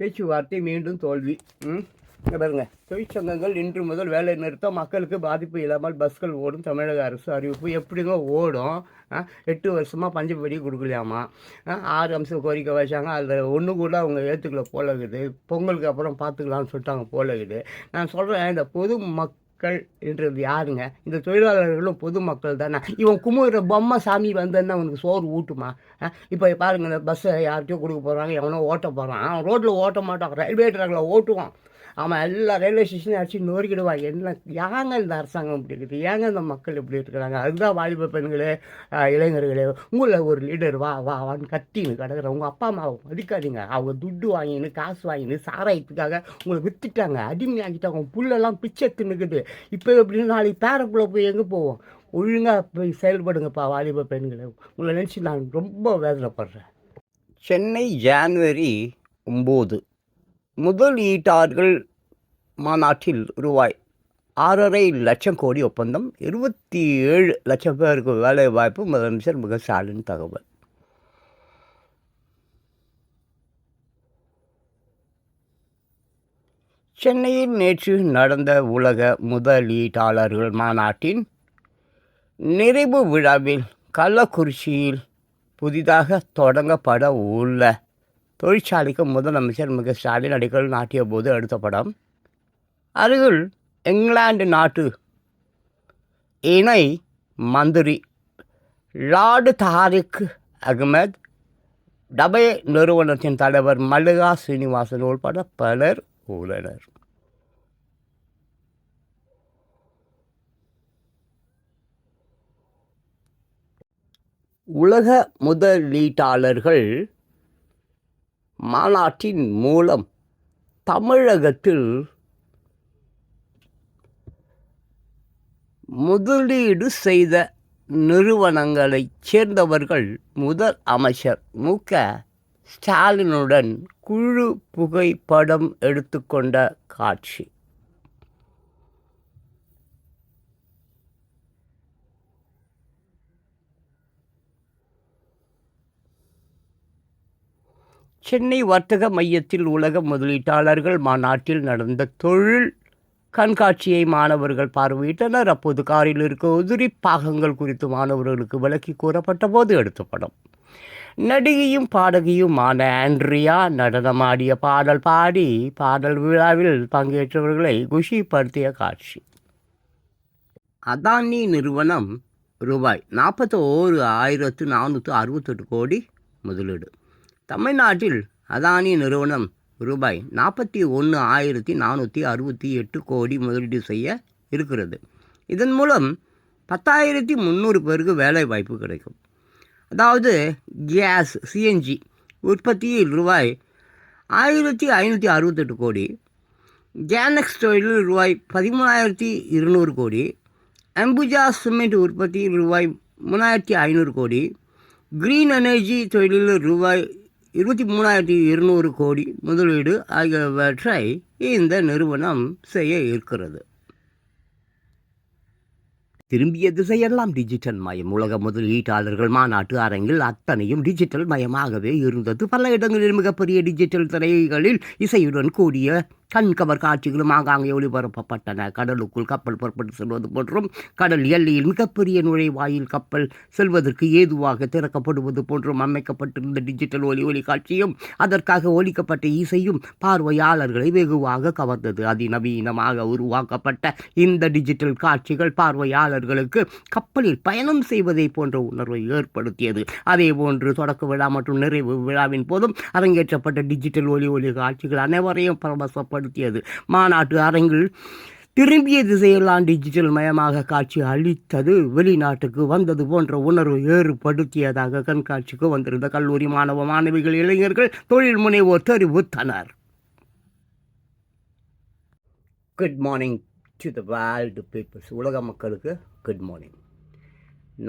பேச்சுவார்த்தை மீண்டும் தோல்வி. ம்? பாருங்க. தொழிற்சங்கங்கள் இன்று முதல் வேலை நிறுத்தம் மக்களுக்கு பாதிப்பு இல்லாமல் பஸ்கள் ஓடும் தமிழக அரசு அறிவிப்பு எப்படிங்க ஓடும்? எட்டு வருஷமாக பஞ்சப்படி கொடுக்கலையாமா? ஆறு அம்சம் கோரிக்கை வச்சாங்க. அதில் ஒன்று கூட அவங்க ஏற்றுக்கல போல பொங்கலுக்கு அப்புறம் பார்த்துக்கலாம்னு சொல்லிட்டாங்க போல நான் சொல்கிறேன் இந்த பொது மக் மக்கள் என்றது யாருங்க? இந்த தொழிலாளர்களும் பொதுமக்கள் தானே. இவன் குமுற பொம்மை சாமி வந்தேன்னா அவனுக்கு சோறு ஊட்டுமா? இப்போ பாருங்க இந்த பஸ்ஸை யார்கிட்டயோ கொடுக்க போகிறாங்க எவனோ ஓட்ட போகிறான் அவன் ரோட்டில் ஓட்ட மாட்டான். ரயில்வே ட்ராக்கில் ஓட்டுவான். அவன் எல்லா ரயில்வே ஸ்டேஷனையும் அடிச்சு நோறிக்கிடுவான் என்ன ஏங்க இந்த அரசாங்கம் இப்படி இருக்குது? ஏங்க இந்த மக்கள் இப்படி இருக்கிறாங்க? அதுதான் வாலிப பெண்களே இளைஞர்களே. உங்களில் ஒரு லீடர் வா வா வான்னு கத்தின்னு கிடக்குற. உங்கள் அப்பா அம்மாவை மதிக்காதீங்க. அவங்க துட்டு வாங்கின்னு காசு வாங்கின்னு சாராயத்துக்காக உங்களை விற்றுட்டாங்க அடிமையாக்கிட்டாங்க புல்லெல்லாம் பிச்சை தின்னுக்குது. இப்போ எப்படின்னு நாளைக்கு பேரக்குள்ளே போய் எங்கே போவோம்? ஒழுங்காக போய் செயல்படுங்கப்பா வாலிப பெண்களே. உங்களை நினச்சி நான் ரொம்ப வேதனைப்படுறேன். சென்னை ஜான்வரி ஒம்பது. முதலீட்டாளர்கள் மாநாட்டில் ரூபாய் ஆறரை லட்சம் கோடி ஒப்பந்தம் இருபத்தி ஏழு லட்சம் பேருக்கு வேலை வாய்ப்பு முதலமைச்சர் முக ஸ்டாலின் தகவல். சென்னையில் நேற்று நடந்த உலக முதலீட்டாளர்கள் மாநாட்டின் நிறைவு விழாவில் கள்ளக்குறிச்சியில் புதிதாக தொடங்கப்பட உள்ள தொழிற்சாலைக்கு முதலமைச்சர் மிக ஸ்டாலின் அடிக்கல் நாட்டிய போது எடுத்த படம். அருகில் இங்கிலாந்து நாட்டு இணை மந்திரி லார்டு தாரிக் அகமது டபே நிறுவனத்தின் தலைவர் மல்லிகா சீனிவாசன் உள்பட பலர் உள்ளனர். உலக முதலீட்டாளர்கள் மாநாட்டின் மூலம் தமிழகத்தில் முதலீடு செய்த நிறுவனங்களைச் சேர்ந்தவர்கள் முதல் அமைச்சர் மு. க. ஸ்டாலினுடன் குழு புகைப்படம் எடுத்துக்கொண்ட காட்சி. சென்னை வர்த்தக மையத்தில் உலக முதலீட்டாளர்கள் மாநாட்டில் நடந்த தொழில் கண்காட்சியை மாணவர்கள் பார்வையிட்டனர். அப்போது காரில் இருக்க உதிரி பாகங்கள் குறித்து மாணவர்களுக்கு விளக்கி கூறப்பட்ட போது எடுத்த படம். நடிகையும் பாடகியுமான ஆண்ட்ரியா நடனமாடிய பாடல் பாடி பாடல் விழாவில் பங்கேற்றவர்களை குஷிப்படுத்திய காட்சி. அதானி நிறுவனம் ரூபாய் நாற்பத்தி ஓரு ஆயிரத்து நானூற்று அறுபத்தெட்டு கோடி முதலீடு. தமிழ்நாட்டில் அதானி நிறுவனம் ரூபாய் நாற்பத்தி ஒன்று ஆயிரத்தி நானூற்றி அறுபத்தி எட்டு கோடி முதலீடு செய்ய இருக்கிறது. இதன் மூலம் பத்தாயிரத்தி முந்நூறு பேருக்கு வேலை வாய்ப்பு கிடைக்கும். அதாவது கேஸ் சிஎன்ஜி உற்பத்தியில் ரூபாய் ஆயிரத்தி ஐநூற்றி அறுபத்தெட்டு கோடி கேனக்ஸ் தொழிலில் ரூபாய் பதிமூணாயிரத்தி இருநூறு கோடி அம்புஜா சிமெண்ட் உற்பத்தியில் ரூபாய் மூணாயிரத்தி ஐநூறு கோடி கிரீன் எனர்ஜி தொழிலில் ரூபாய் இருபத்தி மூணாயிரத்தி இருநூறு கோடி முதலீடு ஆகியவற்றை இந்த நிறுவனம் செய்ய இருக்கிறது. திரும்பிய திசையெல்லாம் டிஜிட்டல் மயம். உலக முதலீட்டாளர்கள் மாநாட்டு அரங்கில் அத்தனையும் டிஜிட்டல் மயமாகவே இருந்தது. பல இடங்களில் மிகப்பெரிய டிஜிட்டல் திரைகளில் இசையுடன் கூடிய கண்கவர் காட்சிகளும் ஆங்காங்கே ஒளிபரப்பப்பட்டன. கடலுக்குள் கப்பல் புறப்பட்டு செல்வது போன்றும் கடல் எல்லையில் மிகப்பெரிய நுழைவாயில் கப்பல் செல்வதற்கு ஏதுவாக திறக்கப்படுவது போன்றும் அமைக்கப்பட்டிருந்த டிஜிட்டல் ஒலி ஒளி காட்சியும் அதற்காக ஒலிக்கப்பட்ட இசையும் பார்வையாளர்களை வெகுவாக கவர்ந்தது. அதிநவீனமாக உருவாக்கப்பட்ட இந்த டிஜிட்டல் காட்சிகள் பார்வையாளர்களுக்கு கப்பலில் பயணம் செய்வதை போன்ற உணர்வை ஏற்படுத்தியது. அதே போன்று தொடக்க விழா மற்றும் நிறைவு விழாவின் போதும் அரங்கேற்றப்பட்ட டிஜிட்டல் ஒலி ஒலி காட்சிகள் அனைவரையும் பரவசப்படுத்தியது மாநாட்டு அரங்கில் திரும்பிய திசையெல்லாம் டிஜிட்டல் மயமாக காட்சி அளித்தது. வெளிநாட்டுக்கு வந்தது போன்ற உணர்வு ஏற்படுத்தியதாக கண்காட்சிக்கு வந்திருந்த கல்லூரி மாணவ மாணவிகள் இளைஞர்கள் தொழில் முனைவோர் தெரிவித்தனர். Good morning to the world people's உலக மக்களுக்கு குட் மார்னிங்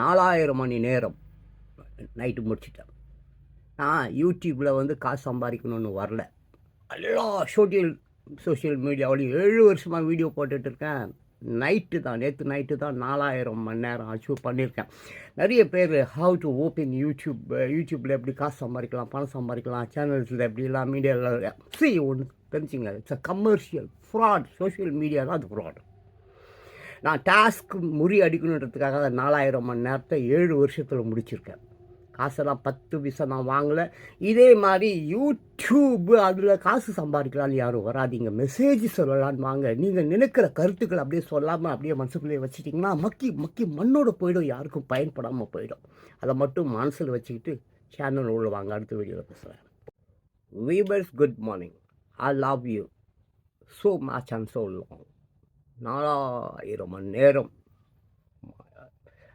நாலாயிரம் மணி நேரம் நைட்டு முடிச்சிட்டேன். நான் யூடியூப்பில் வந்து காசு சம்பாதிக்கணும்னு வரல. எல்லா ஷோட்டியல் சோஷியல் மீடியாவில் ஏழு வருஷமாக வீடியோ போட்டுட்ருக்கேன். நைட்டு தான் நேற்று நைட்டு தான் நாலாயிரம் மணி நேரம் அச்சீவ் பண்ணியிருக்கேன். நிறைய பேர் ஹவு டு ஓப்பன் யூடியூப் யூடியூப்பில் எப்படி காசு சம்பாதிக்கலாம் பணம் சம்பாதிக்கலாம் சேனல்ஸில் எப்படிலாம் மீடியாவில் சி ஒன்று தெரிஞ்சுங்க it's a commercial fraud social media தான் அது ஃப்ராட் நான் டாஸ்க் முறி அடிக்கணுன்றதுக்காக நாலாயிரம் மணி நேரத்தை ஏழு வருஷத்தில் முடிச்சிருக்கேன். காசெல்லாம் பத்து பைசா நான் வாங்கலை. இதே மாதிரி யூடியூப் அதில் காசு சம்பாதிக்கலான்னு யாரும் வராதீங்க. மெசேஜ் சொல்லலான்னு வாங்க. நீங்கள் நினைக்கிற கருத்துக்கள் அப்படியே சொல்லாமல் அப்படியே மனசுக்குள்ளேயே வச்சுட்டிங்கன்னா மக்கி மக்கி மண்ணோட போயிடும். யாருக்கும் பயன்படாமல் போயிடும். அதை மட்டும் மனசில் வச்சுக்கிட்டு சேனல் உள்ள வாங்க. அடுத்த வீடியோவில் பேசுகிறேன் வீபர்ஸ் good morning I love you so much and so long நாலாயிரம் மணி நேரம்.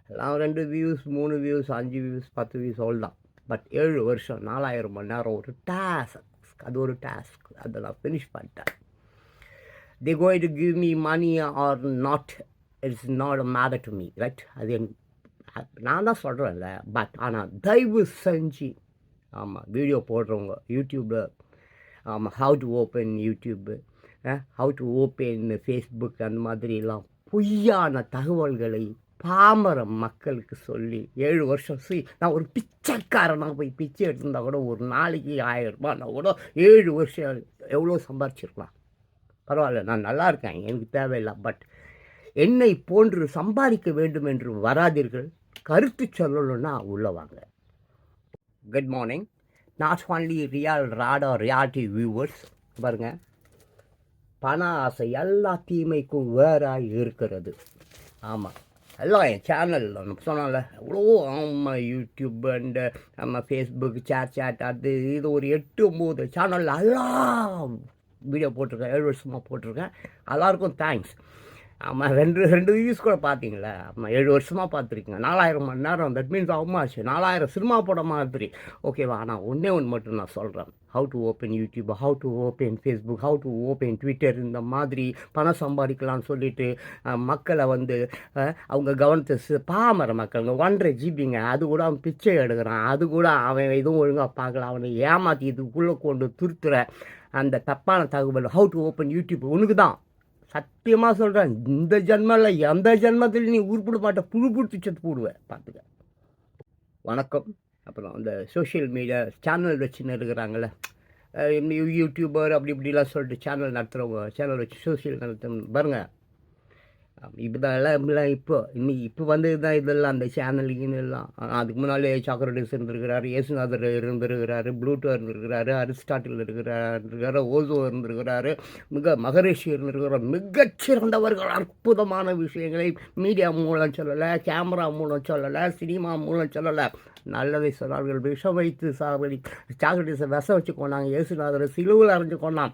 எல்லாம் ரெண்டு வியூஸ் மூணு வியூஸ் அஞ்சு வியூஸ் பத்து வியூஸ் தான் பட் ஏழு வருஷம் நாலாயிரம் மணி நேரம் ஒரு டாஸ்க் அது ஒரு டாஸ்க் அதை நான் ஃபினிஷ் பண்ணிட்டேன். They koi to give me money or not it's not a matter to me right அது என் நான் தான் சொல்கிறேன்ல பட் ஆனால் தயவு செஞ்சு ஆமாம் வீடியோ போடுறவங்க யூடியூப்பில் ஆமாம் how to open YouTube how to open Facebook அந்த மாதிரிலாம் பொய்யான தகவல்களை பாமர மக்களுக்கு சொல்லி ஏழு வருஷம் சி நான் ஒரு பிச்சைக்காரனாக போய் பிச்சை எடுத்திருந்தா கூட ஒரு நாளைக்கு ஆயிரம் ரூபாய் நான் கூட ஏழு வருஷம் எவ்வளோ சம்பாரிச்சிருக்கலாம். பரவாயில்ல நான் நல்லா இருக்கேன் எனக்கு தேவையில்லை பட் என்னை போன்று சம்பாதிக்க வேண்டும் என்று வராதீர்கள். கருத்து சொல்லணும்னா உள்ளே வாங்க. Good morning not only real Rada reality viewers பாருங்க. பண ஆசை எல்லா தீமைக்கும் வேறாக இருக்கிறது. ஆமாம் எல்லாம் என் சேனல் சொன்னால எவ்வளோ ஆமாம் யூடியூப் அண்டு நம்ம ஃபேஸ்புக் சேட் சேட் அது இது ஒரு எட்டு ஒம்பது சேனலில் எல்லாம் வீடியோ போட்டிருக்கேன். ஏழு வருஷமாக போட்டிருக்கேன். எல்லாருக்கும் தேங்க்ஸ் ஆமாம் ரெண்டு ரெண்டு வியூஸ் கூட பார்த்தீங்களா ஆமாம் ஏழு வருஷமாக பார்த்துருக்கீங்க நாலாயிரம் மணி நேரம். தட் மீன்ஸ் ஆச்சு நாலாயிரம் சினிமா படம் மாதிரி. ஓகேவா ஆனால் ஒன்றே ஒன்று மட்டும் நான் சொல்கிறேன் how to open YouTube how to open Facebook how to open Twitter இந்த மாதிரி பணம் சம்பாதிக்கலாம்னு சொல்லிட்டு மக்களை வந்து அவங்க கவனத்தை பாமர மக்களுங்க ஒன்றரை ஜிபிங்க அது கூட அவன் பிச்சை எடுக்கிறான் அது கூட அவன் எதுவும் ஒழுங்காக பார்க்கல அவனை ஏமாற்றி இதுக்குள்ளே கொண்டு துருத்துற அந்த தப்பான தகவல் ஹவு டு ஓப்பன் யூடியூப் உனக்கு தான். சத்தியமாக சொல்கிறேன் இந்த ஜென்மத்தில் எந்த ஜென்மத்தில் நீ உருப்பிட மாட்ட புழு பிடிச்சி செத்து போடுவேன் பார்த்துக்க வணக்கம். அப்புறம் அந்த சோஷியல் மீடியா சேனல் வச்சுன்னு இருக்கிறாங்கள யூடியூபர் அப்படி இப்படிலாம் சொல்லிட்டு சேனல் நடத்துகிறவங்க சேனல் வச்சு சோஷியல் நடத்த பாருங்கள் இப்போ எல்லாம் இப்படிலாம் இப்போ. இன்னைக்கு இப்போ வந்தது தான் இதெல்லாம் அந்த சேனலுக்குன்னு எல்லாம். அதுக்கு முன்னாலே சாக்ரட்டிஸ் இருந்திருக்கிறாரு இயேசுநாதர் இருந்திருக்கிறாரு ப்ளூட்டோ இருந்திருக்கிறாரு அரிஸ்டாட்டில் இருக்கிறார் ஓசோ இருந்திருக்கிறாரு மிக மகரிஷி இருந்திருக்கிறார். மிகச்சிறந்தவர்கள் அற்புதமான விஷயங்களை மீடியா மூலம் சொல்லலை கேமரா மூலம் சொல்லலை சினிமா மூலம் சொல்லலை. நல்லதை சொன்னார்கள் விஷம் வைத்து சாவடி சாக்ரட்டிஸை விஷம் வச்சு கொண்டாங்க இயேசுநாதரை சிலுவில் அரைஞ்சு கொண்டான்.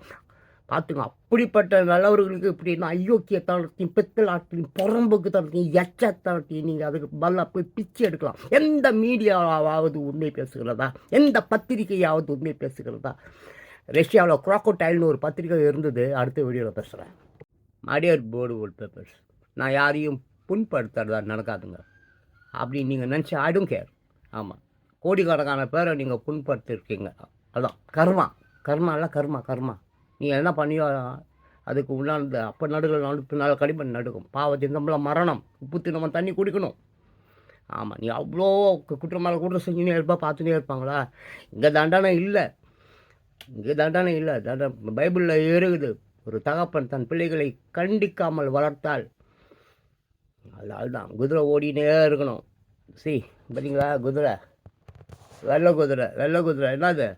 பார்த்துங்க அப்படிப்பட்ட நல்லவர்களுக்கு இப்படின்னா ஐயோக்கிய தளத்தையும் பித்தலாட்டையும் புறம்புக்கு தளத்தையும் எச்சத்தளத்தையும் நீங்கள் அதுக்கு பல்ல போய் பிச்சு எடுக்கலாம். எந்த மீடியாவாவது உண்மை பேசுகிறதா? எந்த பத்திரிகையாவது உண்மை பேசுகிறதா? ரஷ்யாவில் குராக்கோடைல்னு ஒரு பத்திரிகை இருந்தது. அடுத்த வீடியோவில் பேசுகிறேன் மடியர் போர்டு ஓல் பேப்பர்ஸ் நான் யாரையும் புண்படுத்துறதா நடக்காதுங்க அப்படி நீங்கள் நினச்சி ஆயிடும் கேர் ஆமாம் கோடிக்கணக்கான பேரை நீங்கள் புண்படுத்திருக்கீங்க. அதான் கர்மா. கர்மா கர்மா கர்மா. நீ என்ன பண்ணியோ அதுக்கு உண்டானது அப்போ நடுகள் நடு பின்னால் கடிமண் நடுக்கும். பாவ நம்மள மரணம். உப்பு நம்ம தண்ணி குடிக்கணும். ஆமாம் நீ அவ்வளோ குற்றம் மேலே குற்றம் செஞ்சுனே இருப்பா பார்த்துனே இருப்பாங்களா? இங்கே தண்டனை இல்லை. இங்கே தண்டனை இல்லை. தண்டனை பைபிளில் இருக்குது ஒரு தகப்பன் தன் பிள்ளைகளை கண்டிக்காமல் வளர்த்தால். அதனால அதுதான் குதிரை ஓடினே இருக்கணும். சி பார்த்தீங்களா குதிரை. வெள்ளை குதிரை. வெள்ளை குதிரை. என்னது?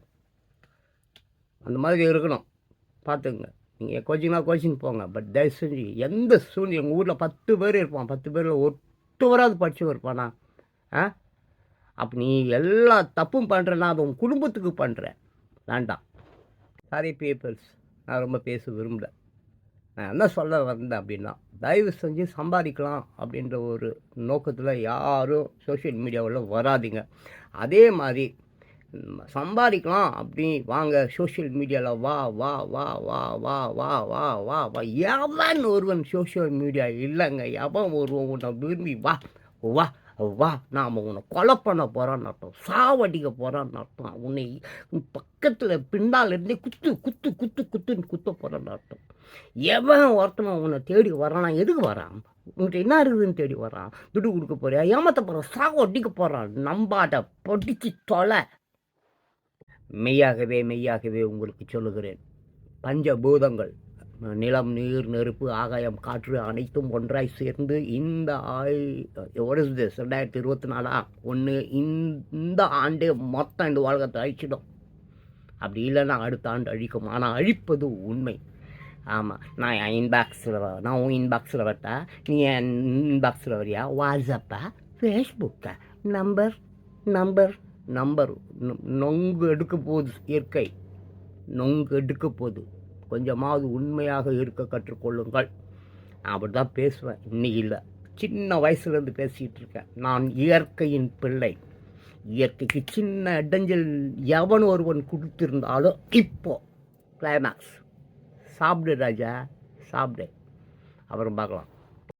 அந்த மாதிரி இருக்கணும். பார்த்துங்க நீங்கள் கோச்சிங்னா கோச்சிங் போங்க. பட் தயவு செஞ்சு எந்த சூழ்நிலை எங்கள் ஊரில் பத்து பேர் இருப்பான். பத்து பேரில் ஒட்டுவராது படித்து இருப்பானா? ஆ? அப்போ நீ எல்லா தப்பும் பண்ணுறேன்னா அது உன் குடும்பத்துக்கு பண்ணுற வேண்டாம். சாரி பீப்புள்ஸ் நான் ரொம்ப பேச விரும்பல. நான் என்ன சொல்ல வந்தேன் அப்படின்னா தயவு செஞ்சு சம்பாதிக்கலாம் அப்படின்ற ஒரு நோக்கத்தில் யாரும் சோஷியல் மீடியாவில் வராதீங்க. அதே மாதிரி சம்பாதிக்கலாம். அப்படி வாங்க சோஷியல் மீடியாவில் வா வா வா வா வா வா வா வா வா. எவன் ஒருவன் சோஷியல் மீடியா இல்லைங்க. எவன் ஒருவன் உன்னை விரும்பி வா வா வா. நாம் உன்னை கொலை பண்ண போகிறான்னு அர்த்தம். சாவடிக்க போகிறான்னு அர்த்தம். உன்னை பக்கத்தில் பின்னால் இருந்தே குத்து குத்து குத்து குத்துன்னு குத்த போகிறான்னு அர்த்தம். எவன் ஒருத்தவன் உன்னை தேடி வரானா? எதுக்கு வரான்? உங்கள்கிட்ட என்ன இருக்குதுன்னு தேடி வரான்? துடு கொடுக்க போறியா? ஏமாத்த போகிறான் சாக ஒட்டிக்க போகிறான் நம்பாட்ட பொடிச்சு தொலை. மெய்யாகவே மெய்யாகவே உங்களுக்கு சொல்லுகிறேன். பஞ்சபூதங்கள் நிலம் நீர் நெருப்பு ஆகாயம் காற்று அனைத்தும் ஒன்றாய் சேர்ந்து இந்த ஆய் ஒரு ரெண்டாயிரத்தி இருபத்தி நாலா ஒன்று இந்த ஆண்டே மொத்தம் இந்த உலகத்தை அழிச்சிடும். அப்படி இல்லைன்னா அடுத்த ஆண்டு அழிக்கும். ஆனால் அழிப்பது உண்மை. ஆமாம் நான் என் இன்பாக்ஸில் நான் உன் இன்பாக்ஸில் வரட்டா நீ என் இன்பாக்ஸில் வரியா வாட்ஸ்அப்பா ஃபேஸ்புக்கா நம்பர் நம்பர் நம்பர் நொ- நொங்கு எடுக்க போகுது இயற்கை. நொங்கு எடுக்க போகுது கொஞ்சமாவது உண்மையாக இருக்க கற்றுக்கொள்ளுங்கள் நான் அப்படி தான் பேசுவேன் இன்னைக்கு இல்லை. சின்ன வயசுலேருந்து பேசிகிட்டு இருக்கேன். நான் இயற்கையின் பிள்ளை. இயற்கைக்கு சின்ன இடைஞ்சல் எவன் ஒருவன் கொடுத்துருந்தாலும் இப்போ கிளைமேக்ஸ் சாப்பிடு ராஜா சாப்பிடு. அப்புறம் பார்க்கலாம்.